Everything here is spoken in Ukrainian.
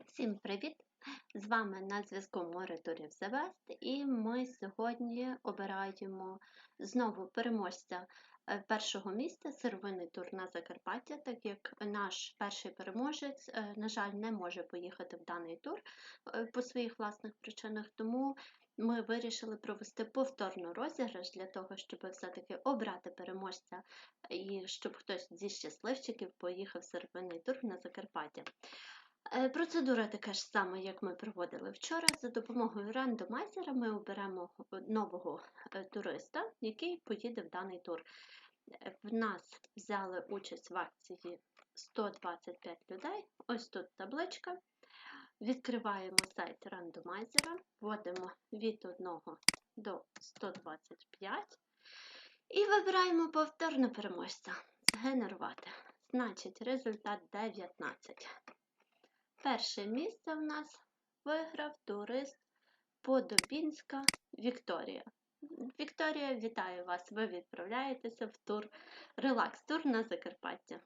Всім привіт! З вами на зв'язку Турів The і ми сьогодні обираємо знову переможця е, першого місця сировинний тур на Закарпаття, так як наш перший переможець, е, на жаль, не може поїхати в даний тур е, по своїх власних причинах, тому ми вирішили провести повторно розіграш для того, щоб все-таки обрати переможця і щоб хтось зі щасливчиків поїхав сировинний тур на Закарпаття. Е, Процедура така ж сама, як ми проводили вчора. За допомогою рандомайзера ми оберемо нового е, туриста, який поїде в даний тур. Е, В нас взяли участь в акції 125 людей. Ось тут табличка. Відкриваємо сайт рандомайзера, вводимо від 1 до 125 і вибираємо повторно переможця. Згенерувати. Значить, результат 19. Перше місце в нас виграв турист Подобінська Вікторія. Вікторія, вітаю вас! Ви відправляєтеся в тур релакс-тур на Закарпаття.